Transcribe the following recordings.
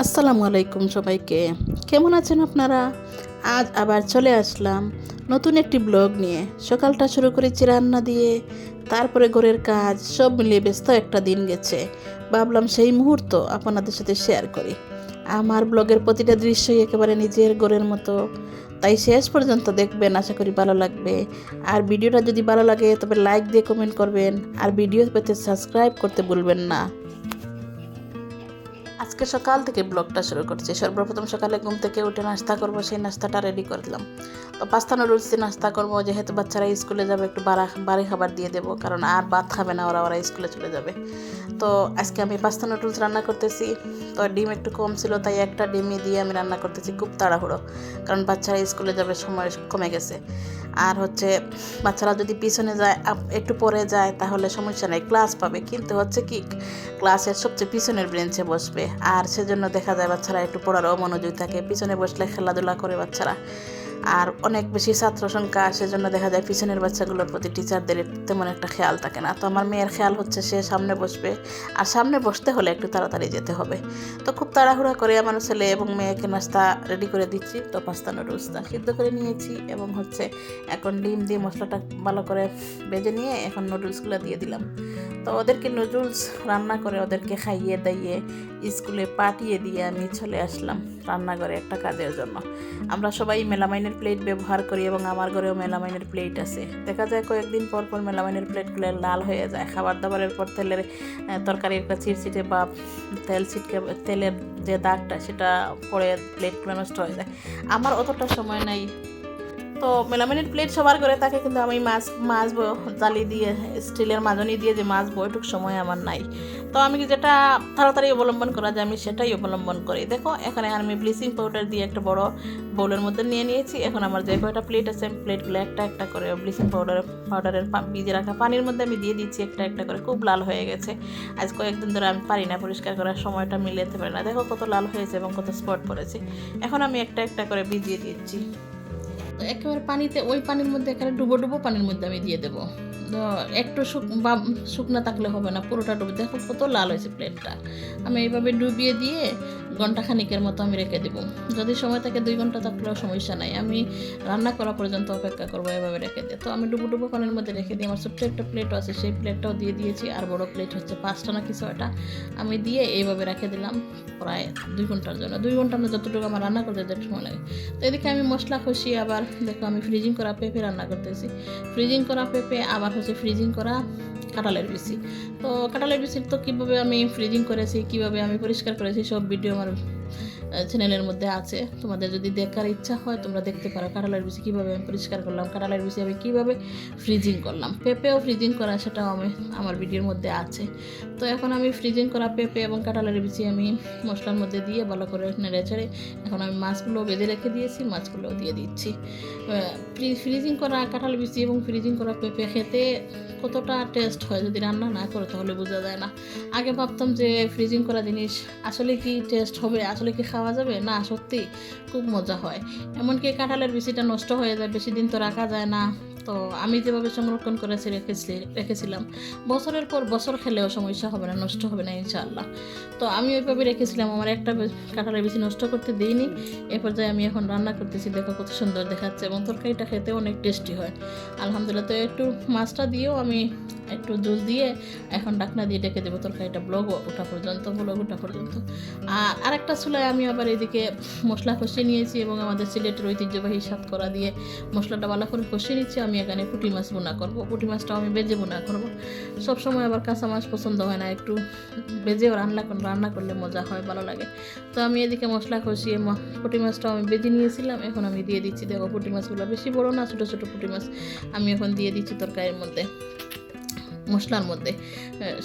আসসালামু আলাইকুম সবাইকে। কেমন আছেন আপনারা? আজ আবার চলে আসলাম নতুন একটি ব্লগ নিয়ে। সকালটা শুরু করেছি রান্না দিয়ে, তারপরে ঘরের কাজ, সব মিলিয়ে ব্যস্ত একটা দিন গেছে। ভাবলাম সেই মুহূর্ত আপনাদের সাথে শেয়ার করি। আমার ব্লগের প্রতিটা দৃশ্যই একেবারে নিজের ঘরের মতো। তাই শেষ পর্যন্ত দেখবেন, আশা করি ভালো লাগবে। আর ভিডিওটা যদি ভালো লাগে, তবে লাইক দিয়ে কমেন্ট করবেন। আর ভিডিও পেতে সাবস্ক্রাইব করতে ভুলবেন না। আজকে সকাল থেকে ব্লগটা শুরু করছি। সর্বপ্রথম সকালে ঘুম থেকে উঠে নাস্তা করব, সেই নাস্তাটা রেডি করে দিলাম। তো পাস্তা নুডলস দিয়ে নাস্তা করব, যেহেতু বাচ্চারা স্কুলে যাবে, একটু বাড়া, বাড়ি খাবার দিয়ে দেবো, কারণ আর ভাত খাবে না, ওরা ওরা স্কুলে চলে যাবে। তো আজকে আমি পাস্তা নুডলস রান্না করতেছি। তো ডিম একটু কম ছিল, তাই একটা ডিমই দিয়ে আমি রান্না করতেছি খুব তাড়াহুড়ো, কারণ বাচ্চারা স্কুলে যাবে, সময় কমে গেছে। আর হচ্ছে, বাচ্চারা যদি পিছনে যায় একটু পরে যায়, তাহলে সমস্যা নেই ক্লাস পাবে। কিন্তু হচ্ছে কি ক্লাসের সবচেয়ে পিছনের ব্রেঞ্চে বসবে। আর সেজন্য দেখা যায় বাচ্চারা একটু পড়ারও মনোযোগ থাকে। পিছনে বসলে খেলাধুলা করে বাচ্চারা। আর অনেক বেশি ছাত্র সংখ্যা, সেজন্য দেখা যায় পিছনের বাচ্চাগুলোর প্রতি টিচারদের তেমন একটা খেয়াল থাকে না। তো আমার মেয়ের খেয়াল হচ্ছে সে সামনে বসবে, আর সামনে বসতে হলে একটু তাড়াতাড়ি যেতে হবে। তো খুব তাড়াহুড়া করে আমার ছেলে এবং মেয়েকে নাস্তা রেডি করে দিচ্ছি, তো পাস্তা নুডলসটা সিদ্ধ করে নিয়েছি এবং হচ্ছে এখন ডিম দিয়ে মশলাটা ভালো করে ভেজে নিয়ে এখন নুডলসগুলো দিয়ে দিলাম। তো ওদেরকে নুডলস রান্না করে ওদেরকে খাইয়ে দাইয়ে স্কুলে পাঠিয়ে দিয়ে আমি চলে আসলাম। রান্নাঘরে একটা কাজের জন্য। আমরা সবাই মেলামাইনের প্লেট ব্যবহার করি এবং আমার ঘরেও মেলামাইনের প্লেট আছে। দেখা যায় কয়েকদিন পর পর মেলামাইনের প্লেটগুলো লাল হয়ে যায়। খাবার দাবারের পর তেলের তরকারি একটা চিটচিটে বা তেল ছিটকে, তেলের যে দাগটা সেটা পরে প্লেটগুলো নষ্ট হয়ে যায়। আমার অতটা সময় নাই। তো মেলামাইনের প্লেট সবার করে তাকে কিন্তু আমি মাছ মাছবো জালি দিয়ে, স্টিলের মাজনি দিয়ে যে মাছবো ওইটুকু সময় আমার নাই। তো আমি যেটা তাড়াতাড়ি অবলম্বন করা যায়, আমি সেটাই অবলম্বন করি। দেখো, এখানে আমি ব্লিচিং পাউডার দিয়ে একটা বড় বোলের মধ্যে নিয়ে নিয়েছি। এখন আমার যে কয়টা প্লেট আছে প্লেটগুলো একটা একটা করে ব্লিচিং পাউডার পাউডারের ভিজে রাখা পানির মধ্যে আমি দিয়ে দিচ্ছি, একটা একটা করে। খুব লাল হয়ে গেছে। আজ কয়েকদিন ধরে আমি পারি না, পরিষ্কার করার সময়টা মিলাতে পারি না। দেখো কত লাল হয়েছে এবং কত স্পট পড়েছে। এখন আমি একটা একটা করে ভিজিয়ে দিচ্ছি। তো একেবারে পানিতে ওই পানির মধ্যে এখানে ডুবো ডুবো পানির মধ্যে আমি দিয়ে দেবো। একটু শুক, বা শুকনো থাকলে হবে না, পুরোটা ডুবে দেখো কত লাল হয়েছে প্লেটটা আমি এইভাবে ডুবিয়ে দিয়ে ঘণ্টা খানিকের মতো আমি রেখে দেবো। যদি সময় থাকে দুই ঘণ্টা থাকলেও সমস্যা নাই। আমি রান্না করা পর্যন্ত অপেক্ষা করব এভাবে রেখে দিয়ে। তো আমি ডুবো ডুবো পানির মধ্যে রেখে দিই। আমার ছোট্ট একটা প্লেটও আছে, সেই প্লেটটাও দিয়ে দিয়েছি। আর বড় প্লেট হচ্ছে পাঁচটা না কিছু একটা আমি দিয়ে এইভাবে রেখে দিলাম প্রায় দুই ঘণ্টার জন্য। দুই ঘণ্টা না যতটুকু আমার রান্না করতে যেতে সময় লাগে। তো এদিকে আমি মশলা কষিয়ে আবার, দেখো আমি ফ্রিজিং করা পেঁপে রান্না করতেছি। ফ্রিজিং করা পেঁপে আবার হচ্ছে ফ্রিজিং করা কাঁঠালের বিচি। তো কাঁঠালের বিচির তো কীভাবে আমি ফ্রিজিং করেছি, কীভাবে আমি পরিষ্কার করেছি, সব ভিডিও আমার চ্যানেলের মধ্যে আছে। তোমাদের যদি দেখার ইচ্ছা হয়, তোমরা দেখতে পারো কাঁঠালের বিচি কীভাবে আমি পরিষ্কার করলাম কাঁঠালের বিচি আমি কীভাবে ফ্রিজিং করলাম। পেঁপেও ফ্রিজিং করা সেটাও আমি, আমার ভিডিওর মধ্যে আছে। তো এখন আমি ফ্রিজিং করা পেঁপে এবং কাঁঠালের বিচি আমি মশলার মধ্যে দিয়ে ভালো করে নেড়ে চেড়ে এখন আমি মাছগুলো বেঁধে রেখে দিয়েছি, মাছগুলো দিয়ে দিচ্ছি। ফ্রিজিং করা কাঁঠাল বিচি এবং ফ্রিজিং করা পেঁপে খেতে কতটা টেস্ট হয় যদি রান্না না করে তাহলে বোঝা যায় না। আগে ভাবতাম যে ফ্রিজিং করা জিনিস আসলে কি টেস্ট হবে, আসলে কি খাওয়া যাবে? না, সত্যি খুব মজা হয়। এমনকি কাঁঠালের বিচিটা নষ্ট হয়ে যায়, বেশি দিন তো রাখা যায় না। তো আমি যেভাবে সংরক্ষণ করেছি, রেখেছি, রেখেছিলাম, বছরের পর বছর খেলেও সমস্যা হবে না, নষ্ট হবে না, ইনশাআল্লাহ। তো আমি ওইভাবে রেখেছিলাম, আমার একটা কাঁঠালের বেশি নষ্ট করতে দিইনি। এ পর্যায়ে আমি এখন রান্না করতেছি, দেখো কত সুন্দর দেখাচ্ছে। এবং তরকারিটা খেতে অনেক টেস্টি হয়। আলহামদুলিল্লাহ, তো একটু মাছটা দিয়েও আমি একটু জল দিয়ে এখন ডাকনা দিয়ে ডেকে দেবো তরকারিটা, ব্লগ ওঠা পর্যন্ত, ব্লগ ওঠা পর্যন্ত। আর আরেকটা চুলায় আমি আবার এদিকে মশলা কষিয়ে নিয়েছি এবং আমাদের সিলেটের ঐতিহ্যবাহী সাতকরা দিয়ে মশলাটা ভালো করে কষিয়ে নিচ্ছি। আমি এখানে পুঁটি মাছ বোনা করব। পুঁটি মাছটাও আমি বেজে বোনা করব। সবসময় আবার কাঁচা মাছ পছন্দ হয় না, একটু বেজেও রান্না কর- রান্না করলে মজা হয়, ভালো লাগে। তো আমি এদিকে মশলা কষিয়ে পুঁটি মাছটাও আমি বেজে নিয়েছিলাম। এখন আমি দিয়ে দিচ্ছি, দেখো পুঁটি মাছগুলো বেশি বড় না, ছোটো ছোটো পুঁটি মাছ। আমি এখন দিয়ে দিচ্ছি তরকারির মধ্যে। মশলার মধ্যে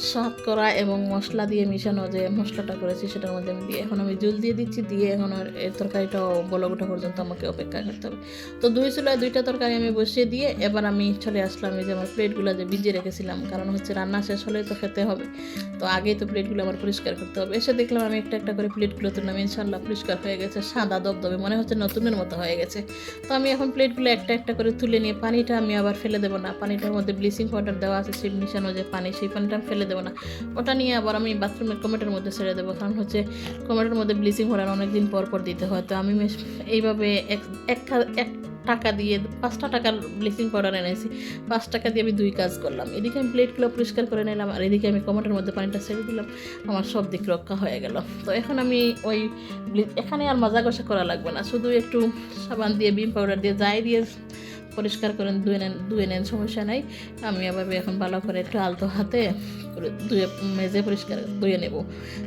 স্বাদ করা এবং মশলা দিয়ে মিশানো যে মশলাটা করেছি সেটার মধ্যে আমি দিয়ে, এখন আমি জল দিয়ে দিচ্ছি, দিয়ে এখন আর এর তরকারিটাও বলক ওঠা পর্যন্ত আমাকে অপেক্ষা করতে হবে। তো দুই চুলায় দুইটা তরকারি আমি বসিয়ে দিয়ে এবার আমি চলে আসলাম এই যে আমার প্লেটগুলো যে ভিজিয়ে রেখেছিলাম, কারণ হচ্ছে রান্না শেষ হলেই তো খেতে হবে। তো আগেই তো প্লেটগুলো আমার পরিষ্কার করতে হবে। এসে দেখলাম আমি একটা একটা করে প্লেটগুলো তুললাম ইনশাল্লাহ পরিষ্কার হয়ে গেছে, সাদা দবদবে, মনে হচ্ছে নতুনের মতো হয়ে গেছে। তো আমি এখন প্লেটগুলো একটা একটা করে তুলে নিয়ে, পানিটা আমি আবার ফেলে দেবো না, পানিটার মধ্যে ব্লিচিং পাউডার দেওয়া আছে, সেই মিশানো যে পানি, সেই পানিটা আমি ফেলে দেবো না। ওটা নিয়ে আবার আমি বাথরুমের কমেটের মধ্যে ছেড়ে দেবো, কারণ হচ্ছে কমেটের মধ্যে ব্লিচিং পাউডার অনেক দিন পর পর দিতে হয়। তো আমি এইভাবে এক এক টাকা দিয়ে পাঁচটা টাকার ব্লিচিং পাউডার এনেছি। পাঁচ টাকা দিয়ে আমি দুই কাজ করলাম। এদিকে আমি প্লেটগুলো পরিষ্কার করে নিলাম আর এদিকে আমি কমেটের মধ্যে পানিটা ছেড়ে দিলাম। আমার সব দিক রক্ষা হয়ে গেল। তো এখন আমি ওই এখানে আর মাজা কষা করা লাগবে না। শুধু একটু সাবান দিয়ে বিম পাউডার দিয়ে যাই দিয়ে পরিষ্কার করেন ধুয়ে নেন ধুয়ে নেন, সমস্যা নাই। আমি আবার এখন ভালো করে একটু আলতো হাতে ধুয়ে মেজে পরিষ্কার ধুয়ে নেব।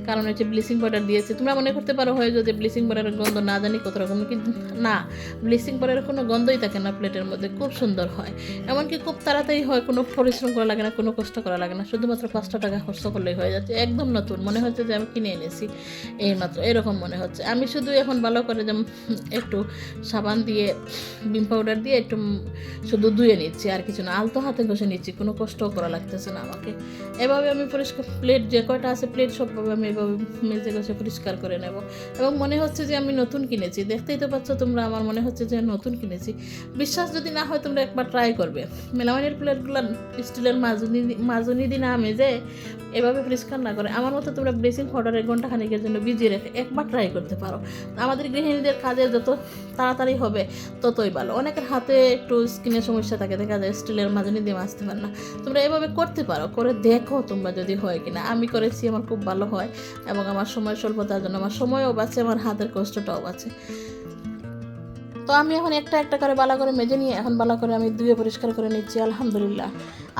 কারণ হচ্ছে ব্লিচিং পাউডার দিয়েছে। তোমরা মনে করতে পারো হয় যদি ব্লিচিং পাউডারের গন্ধ না জানি কত রকম, কিন্তু না ব্লিচিং পাউডারের কোনো গন্ধই থাকে না প্লেটের মধ্যে। খুব সুন্দর হয়। এমনকি খুব তাড়াতাড়ি হয়, কোনো পরিশ্রম করা লাগে না, কোনো কষ্ট করা লাগে না। শুধুমাত্র পাঁচটা টাকা খরচ করলেই হয়ে যাচ্ছে। একদম নতুন। মনে হচ্ছে যে আমি কিনে এনেছি। এইমাত্র এরকম মনে হচ্ছে। আমি শুধু এখন ভালো করে যেমন একটু সাবান দিয়ে বিম পাউডার দিয়ে একটু শুধু ধুয়ে নিচ্ছি, আর কিছু না। আলতো হাতে ঘষে নিচ্ছি। কোনো কষ্টও করা লাগতেছে না আমাকে। এভাবে আমি পরিষ্কার প্লেট যে কয়টা আছে প্লেট সবভাবে আমি এভাবে মেজে ঘষে পরিষ্কার করে নেব। এবং মনে হচ্ছে যে আমি নতুন কিনেছি। দেখতেই তো পাচ্ছ তোমরা, আমার মনে হচ্ছে যে নতুন কিনেছি। বিশ্বাস যদি না হয় তোমরা একবার ট্রাই করবে। মেলামাইনের প্লেটগুলো স্টিলের মাজুনি মাজুনি দিয়ে না মেজে এভাবে পরিষ্কার না করে। আমার মতো তোমরা পাউডার এক ঘণ্টা খানিকের জন্য ভিজিয়ে রেখে একবার ট্রাই করতে পারো। আমাদের গৃহিণীদের কাজে যত তাড়াতাড়ি হবে, ততই ভালো। অনেকের হাতে একটু স্কিনের সমস্যা থাকে, দেখা যায় স্টিলের মাজুনি দিয়ে মাজতে পারে না। তোমরা এভাবে করতে পারো। করে দেখো তোমরা যদি হয় কিনা। আমি করেছি, আমার খুব ভালো হয় এবং আমার সময় স্বল্পতার জন্য আমার সময়ও বাঁচে, আমার হাতের কষ্টটাও বাঁচে। তো আমি এখন একটা একটা করে বালা করে মেজে নিয়ে এখন বালা করে আমি ধুয়ে পরিষ্কার করে নিচ্ছি, আলহামদুলিল্লাহ।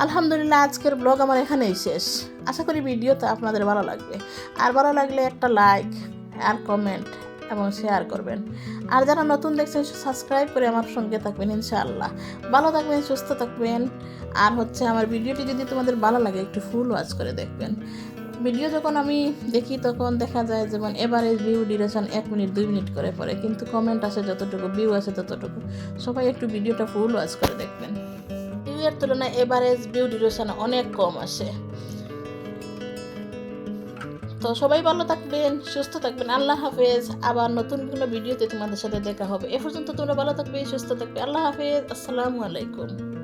আলহামদুলিল্লাহ, আজকের ব্লগ আমার এখানেই শেষ। আশা করি ভিডিওটা আপনাদের ভালো লাগবে। আর ভালো লাগলে একটা লাইক আর কমেন্ট এবং শেয়ার করবেন। আর যারা নতুন দেখছেন সাবস্ক্রাইব করে আমার সঙ্গে থাকবেন ইনশাআল্লাহ। ভালো থাকবেন, সুস্থ থাকবেন। আর হচ্ছে আমার ভিডিওটি যদি তোমাদের ভালো লাগে, একটু ফুল ওয়াচ করে দেখবেন। ভিডিও যখন আমি দেখি, তখন দেখা যায় যেমন এভারেজ ভিউ ডিউরেশন এক মিনিট দুই মিনিট করে পরে কিন্তু কমেন্ট আসে যতটুকু ভিউ আসে ততটুকু। সবাই একটু ভিডিওটা ফুল ওয়াচ করে দেখবেন। ভিউয়ের তুলনায় এভারেজ ভিউ ডিউরেশন অনেক কম আসে। তো সবাই ভালো থাকবেন, সুস্থ থাকবেন। আল্লাহ হাফেজ। আবার নতুন কোনো ভিডিওতে তোমাদের সাথে দেখা হবে। এ পর্যন্ত তোমরা ভালো থাকবে, সুস্থ থাকবে। আল্লাহ হাফেজ। আসসালামু আলাইকুম।